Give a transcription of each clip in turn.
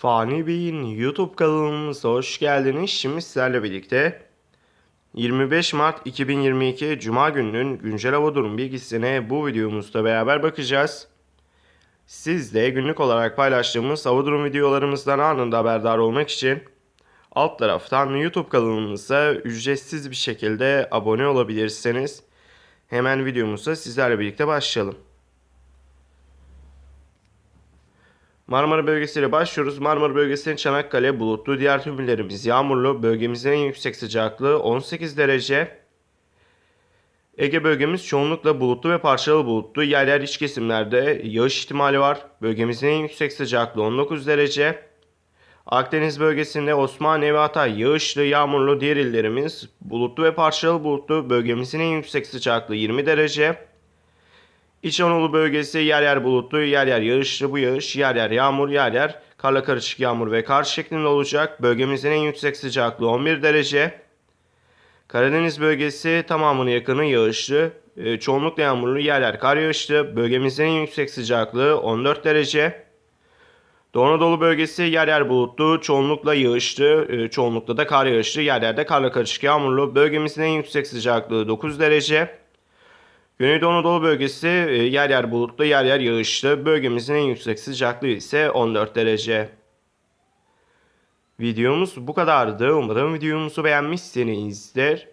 Fani Bey'in YouTube kanalımıza hoş geldiniz. Şimdi sizlerle birlikte 25 Mart 2022 Cuma gününün güncel hava durum bilgisine bu videomuzda beraber bakacağız. Siz de günlük olarak paylaştığımız hava durum videolarımızdan anında haberdar olmak için alt taraftan YouTube kanalımıza ücretsiz bir şekilde abone olabilirsiniz. Hemen videomuza sizlerle birlikte başlayalım. Marmara bölgesiyle başlıyoruz. Marmara bölgesinin Çanakkale bulutlu, diğer tüm illerimiz yağmurlu. Bölgemizin en yüksek sıcaklığı 18 derece. Ege bölgemiz çoğunlukla bulutlu ve parçalı bulutlu. Yer yer iç kesimlerde yağış ihtimali var. Bölgemizin en yüksek sıcaklığı 19 derece. Akdeniz bölgesinde Osmaniye ve Hatay yağışlı, yağmurlu. Diğer illerimiz bulutlu ve parçalı bulutlu. Bölgemizin en yüksek sıcaklığı 20 derece. İç Anadolu bölgesi yer yer bulutlu, yer yer yağışlı. Bu yağış yer yer yağmur, yer yer karla karışık yağmur ve kar şeklinde olacak. Bölgemizin en yüksek sıcaklığı 11 derece. Karadeniz bölgesi tamamını yakını yağışlı. e, Çoğunlukla yağmurlu, yer yer kar yağışlı. Bölgemizin en yüksek sıcaklığı 14 derece. Doğu Anadolu bölgesi yer yer bulutlu, çoğunlukla yağışlı, e, çoğunlukla da kar yağışlı, yer yerde karla karışık yağmurlu. Bölgemizin en yüksek sıcaklığı 9 derece. Güneydoğu Anadolu bölgesi e, yer yer bulutlu, yer yer yağışlı. Bölgemizin en yüksek sıcaklığı ise 14 derece. Videomuz bu kadardı. Umarım videomuzu beğenmişsinizdir.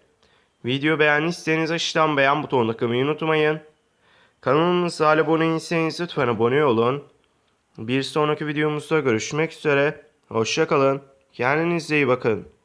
Video beğendiyseniz aşağıdan beğen butonuna tıklamayı unutmayın. Kanalımıza abone değilseniz lütfen abone olun. Bir sonraki videomuzda görüşmek üzere. Hoşçakalın. Kendinize iyi bakın.